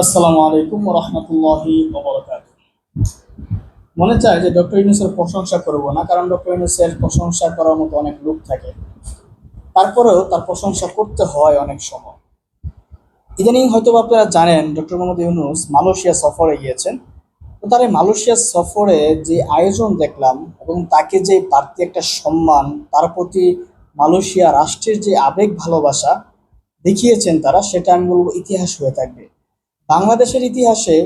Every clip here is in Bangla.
আসসালামু আলাইকুম রহমতুল্লাহি মনে চায় যে ডক্টর ইউনুসের প্রশংসা করব না, কারণ ডক্টর ইউনুসের প্রশংসা করার মতো অনেক লোক থাকে। তারপরেও তার প্রশংসা করতে হয় অনেক সময়। ইদানিং হয়তো আপনারা জানেন, ডক্টর মোহাম্মদ ইউনুস মালয়েশিয়া সফরে গিয়েছেন। তো তার এই মালয়েশিয়া সফরে যে আয়োজন দেখলাম এবং তাকে যে বাড়তি একটা সম্মান, তার প্রতি মালয়েশিয়া রাষ্ট্রের যে আবেগ ভালোবাসা দেখিয়েছেন তারা, সেটা আমি বলব ইতিহাস হয়ে থাকবে। বাংলাদেশের ইতিহাসে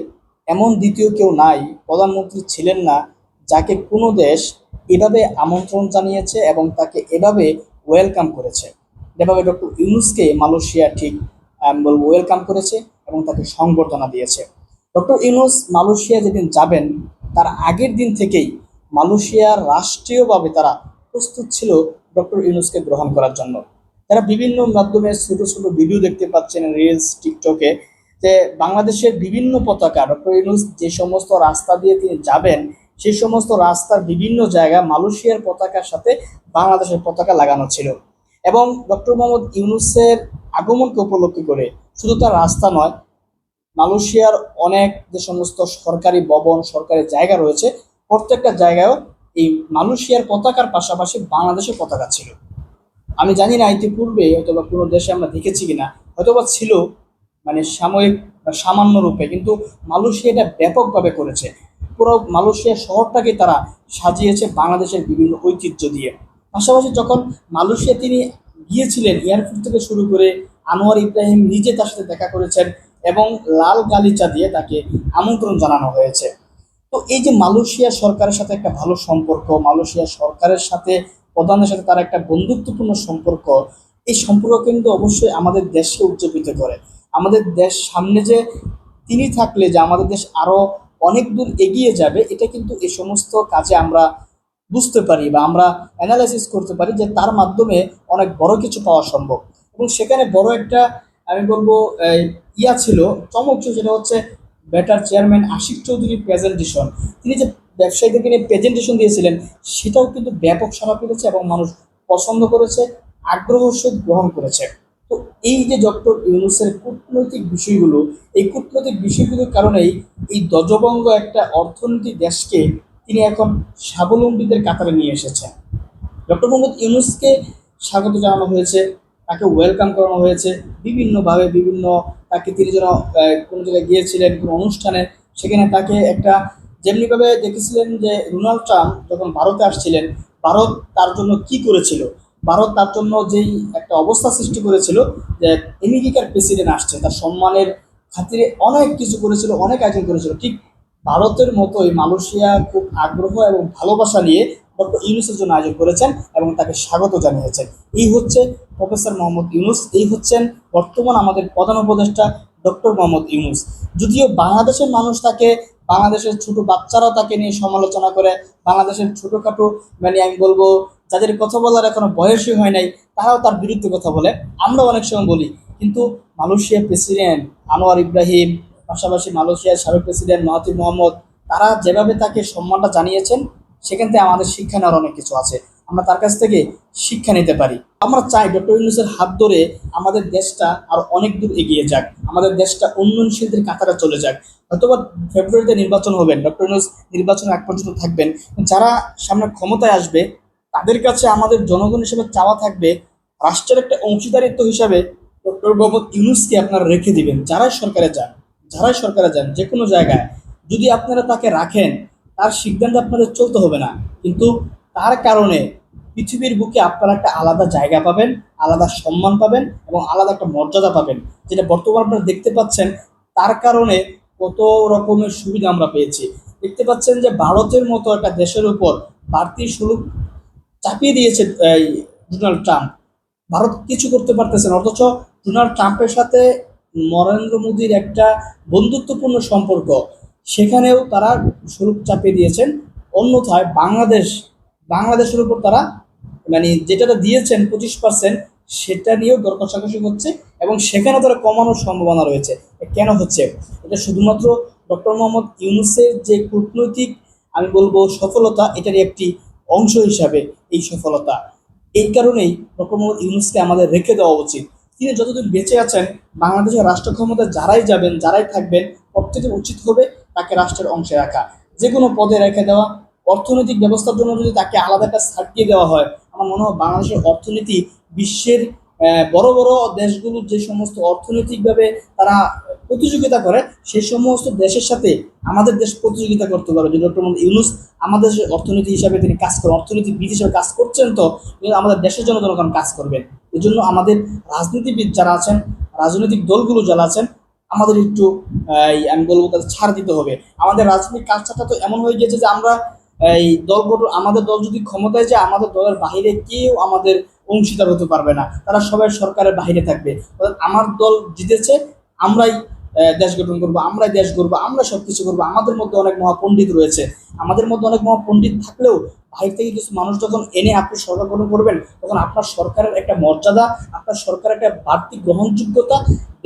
এমন দ্বিতীয় কেউ নাই, প্রধানমন্ত্রী ছিলেন না, যাকে কোনো দেশ এভাবে আমন্ত্রণ জানিয়েছে এবং তাকে এভাবে ওয়েলকাম করেছে। যেভাবে ডক্টর ইউনুসকে মালয়েশিয়া ঠিক ওয়েলকাম করেছে এবং তাকে সংবর্ধনা দিয়েছে। ডক্টর ইউনুস মালয়েশিয়া যেদিন যাবেন, তার আগের দিন থেকেই মালয়েশিয়ার রাষ্ট্রীয়ভাবে তারা প্রস্তুত ছিল ডক্টর ইউনুসকে গ্রহণ করার জন্য। তারা বিভিন্ন মাধ্যমে ছোটো ছোটো ভিডিও দেখতে পাচ্ছেন রিলস টিকটকে যে বাংলাদেশের বিভিন্ন পতাকা, ডক্টর ইউনুস যে সমস্ত রাস্তা দিয়ে তিনি যাবেন, সেই সমস্ত রাস্তার বিভিন্ন জায়গায় মালয়েশিয়ার পতাকার সাথে বাংলাদেশের পতাকা লাগানো ছিল। এবং ডক্টর মোহাম্মদ ইউনুসের আগমনকে উপলক্ষে করে শুধু তার রাস্তা নয়, মালয়েশিয়ার অনেক যে সমস্ত সরকারি ভবন, সরকারি জায়গা রয়েছে, প্রত্যেকটা জায়গায়ও এই মালয়েশিয়ার পতাকার পাশাপাশি বাংলাদেশের পতাকা ছিল। আমি জানি না ইতিপূর্বে হয়তোবা কোনো দেশে আমরা দেখেছি কিনা, হয়তোবা ছিল মানে সাময়িক বা সামান্য রূপে। কিন্তু মালয়েশিয়া এটা ব্যাপকভাবে করেছে। পুরো মালয়েশিয়া শহরটাকে তারা সাজিয়েছে বাংলাদেশের বিভিন্ন ঐতিহ্য দিয়ে। পাশাপাশি যখন মালয়েশিয়া তিনি গিয়েছিলেন এয়ারপোর্ট থেকে শুরু করে আনোয়ার ইব্রাহিম নিজে তার সাথে দেখা করেছেন এবং লাল গালিচা দিয়ে তাকে আমন্ত্রণ জানানো হয়েছে। তো এই যে মালয়েশিয়া সরকারের সাথে একটা ভালো সম্পর্ক, মালয়েশিয়া সরকারের সাথে, প্রধানের সাথে তার একটা বন্ধুত্বপূর্ণ সম্পর্ক, এই সম্পর্ক কিন্তু অবশ্যই আমাদের দেশকে উজ্জীবিত করে। আমাদের দেশ সামনে যে তিনি থাকলে যে আমাদের দেশ আরও অনেক দূর এগিয়ে যাবে, এটা কিন্তু এই সমস্ত কাজে আমরা বুঝতে পারি বা আমরা অ্যানালাইসিস করতে পারি যে তার মাধ্যমে অনেক বড় কিছু পাওয়া সম্ভব। এবং সেখানে বড় একটা, আমি বলব ইয়া ছিল, চমক সেটা হচ্ছে বেটার চেয়ারম্যান আশিক চৌধুরীর প্রেজেন্টেশন তিনি যে ব্যবসায়ীদেরকে নিয়ে প্রেজেন্টেশন দিয়েছিলেন, সেটাও কিন্তু ব্যাপক সাড়া পেয়েছে এবং মানুষ পছন্দ করেছে, আগ্রহ সহিত গ্রহণ করেছে। তো এই যে ডক্টর ইউনুসের কূটনৈতিক বিষয়গুলো, এই কূটনৈতিক বিষয়গুলোর কারণেই এই দজবঙ্গ একটা অর্থনীতি দেশকে তিনি এখন স্বাবলম্বীদের কাতারে নিয়ে এসেছেন। ডক্টর মোহাম্মদ ইউনুসকে স্বাগত জানানো হয়েছে, তাকে ওয়েলকাম করানো হয়েছে। বিভিন্নভাবে বিভিন্ন তাকে তিনি যেন কোনো জায়গায় গিয়েছিলেন, কোনো অনুষ্ঠানে, সেখানে তাকে একটা যেমনিভাবে দেখেছিলেন যে ডোনাল্ড ট্রাম্প যখন ভারতে আসছিলেন, ভারত তার জন্য কি করেছিল? ভারত তার জন্য যেই একটা অবস্থা সৃষ্টি করেছিল যে আমেরিকার প্রেসিডেন্ট আসছে, তার সম্মানের খাতিরে অনেক কিছু করেছিল, অনেক আয়োজন করেছিল। ঠিক ভারতের মতোই মালয়েশিয়া খুব আগ্রহ এবং ভালোবাসা নিয়ে ডক্টর ইউনুসের জন্য আয়োজন করেছেন এবং তাকে স্বাগত জানিয়েছেন। এই হচ্ছে প্রফেসর মোহাম্মদ ইউনুস, এই হচ্ছেন বর্তমান আমাদের প্রধান উপদেষ্টা ডক্টর মোহাম্মদ ইউনুস। যদিও বাংলাদেশের মানুষ তাকে, বাংলাদেশের ছোট বাচ্চারাও তাকে নিয়ে সমালোচনা করে, বাংলাদেশের ছোটোখাটো মানে আমি বলব যাদের কথা বলার এখনও বয়সই হয় নাই, তারাও তার বিরুদ্ধে কথা বলে। আমরা অনেক সময় বলি, কিন্তু মালয়েশিয়ার প্রেসিডেন্ট আনোয়ার ইব্রাহিম, পাশাপাশি মালয়েশিয়ার সাবেক প্রেসিডেন্ট মাহাতির মোহাম্মদ, তারা যেভাবে তাকে সম্মানটা জানিয়েছেন, সেখান থেকে আমাদের শিক্ষা নেওয়ার অনেক কিছু আছে। আমরা তার কাছ থেকে শিক্ষা নিতে পারি। আমরা চাই ডক্টর ইউনুসের হাত ধরে আমাদের দেশটা আরও অনেক দূর এগিয়ে যাক। আমাদের দেশটা উন্নয়নশীলদের কাতারে চলে যাক। হয়তোবা ফেব্রুয়ারিতে নির্বাচন হবেন, ডক্টর ইউনুস নির্বাচন এক পর্যন্ত থাকবেন। যারা সামনে ক্ষমতায় আসবে তাদের কাছে আমাদের জনগণ হিসেবে চাওয়া থাকবে রাষ্ট্রের একটা অংশীদারিত্ব হিসাবে ডক্টর মোহাম্মদ ইউনুসকে আপনারা রেখে দিবেন, যারাই সরকারে যান, যারাই সরকারে যান, যে কোনো জায়গায়। যদি আপনারা তাকে রাখেন, তার সিদ্ধান্তে আপনাদের চলতে হবে না। কিন্তু তার কারণে পৃথিবীর বুকে আপনারা একটা আলাদা জায়গা পাবেন, আলাদা সম্মান পাবেন এবং আলাদা একটা মর্যাদা পাবেন। যেটা বর্তমানে আপনারা দেখতে পাচ্ছেন, তার কারণে কত রকমের সুবিধা আমরা পেয়েছি। দেখতে পাচ্ছেন যে ভারতের মতো একটা দেশের উপর বাড়তি শুল্ক চাপিয়ে দিয়েছে ডোনাল্ড ট্রাম্প। ভারত কিছু করতে পারতেছে না, অথচ ডোনাল্ড ট্রাম্পের সাথে নরেন্দ্র মোদীর একটা বন্ধুত্বপূর্ণ সম্পর্ক, সেখানেও তারা শুল্ক চাপিয়ে দিয়েছেন। অন্যথায় বাংলাদেশ, বাংলাদেশের উপর তারা মানে যেটা দিয়েছেন পঁচিশ পার্সেন্ট, সেটা নিয়েও দর কষাকষি হচ্ছে এবং সেখানে তারা কমানোর সম্ভাবনা রয়েছে। কেন হচ্ছে? এটা শুধুমাত্র ডক্টর মোহাম্মদ ইউনুসের যে কূটনৈতিক, আমি বলব সফলতা, এটারই একটি অংশ হিসাবে এই সফলতা। এই কারণেই ডক্টর মোহাম্মদ ইউনুসকে আমাদের রেখে দেওয়া উচিত। তিনি যতদিন বেঁচে আছেন, বাংলাদেশের রাষ্ট্র ক্ষমতায় যারাই যাবেন, যারাই থাকবেন প্রত্যেকের উচিত হবে তাকে রাষ্ট্রের অংশে রাখা। যে কোনো পদে রেখে দেওয়া, অর্থনৈতিক ব্যবস্থার জন্য যদি তাকে আলাদা একটা সার্টিয়ে দেওয়া হয়, আমার মনে হয় বাংলাদেশের অর্থনীতি বিশ্বের বড় বড় দেশগুলো যে সমস্ত অর্থনৈতিকভাবে তারা প্রতিযোগিতা করে সেই সমস্ত দেশের সাথে আমাদের দেশ প্রতিযোগিতা করতে পারবে যে ডক্টর মোহাম্মদ ইউনুস আমাদের অর্থনীতি হিসাবে তিনি কাজ করেন অর্থনীতিবিদ হিসাবে কাজ করছেন তো আমাদের দেশের জন্য জনগণ কাজ করবেন এই জন্য আমাদের রাজনীতিবিদ যারা আছেন, রাজনৈতিক দলগুলো যারা আছেন, আমাদের একটু আমি বলব তাদের ছাড় দিতে হবে। আমাদের রাজনৈতিক কালচারটা তো এমন হয়ে গেছে যে আমরা, এই, দল আমাদের দল যদি ক্ষমতায় যায়, আমাদের দলের বাইরে কেউ আমাদের অংশীদার হতে পারবে না। তারা সবাই সরকারের বাইরে থাকবে। আমার দল জিতেছে, আমরাই দেশ গঠন করব আমরাই দেশ গড়বো, আমরা সব কিছু করব। আমাদের মধ্যে অনেক মহাপণ্ডিত রয়েছে। আমাদের মধ্যে অনেক মহাপণ্ডিত থাকলেও বাইরে থেকে কিছু মানুষ যখন এনে আপনি সরকার গঠন করবেন, তখন আপনার সরকারের একটা মর্যাদা, আপনার সরকারের একটা বাড়তি গ্রহণযোগ্যতা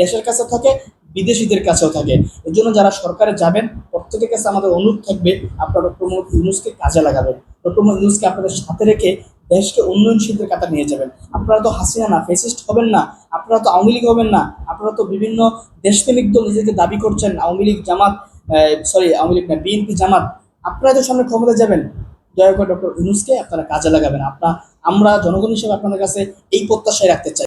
দেশের কাছে থাকে, বিদেশিদের কাছেও থাকে। এর জন্য যারা সরকারে যাবেন, প্রত্যেকের কাছে আমাদের অনুরোধ থাকবে, আপনারা ডক্টর মোহাম্মদ ইউনুসকে কাজে লাগাবেন। ডক্টর মোহাম্মদ ইউনুসকে আপনাদের সাথে রেখে দেশকে উন্নয়নশীলদের কাতা নিয়ে যাবেন। আপনারা তো হাসিনা না ফেসিস্ট হবেন না, আপনারা তো আওয়ামী লীগ হবেন না, আপনারা তো বিভিন্ন দেশপ্রেমিক দল নিজেকে দাবি করছেন, আওয়ামী লীগ জামাত সরি আওয়ামী লীগ না, বিএনপি জামাত। আপনারা তো সামনে ক্ষমতা যাবেন। দয়া করে ডক্টর ইউনুসকে আপনারা কাজে লাগাবেন। আপনার, আমরা জনগণ হিসেবে আপনাদের কাছে এই প্রত্যাশায় রাখতে চাই।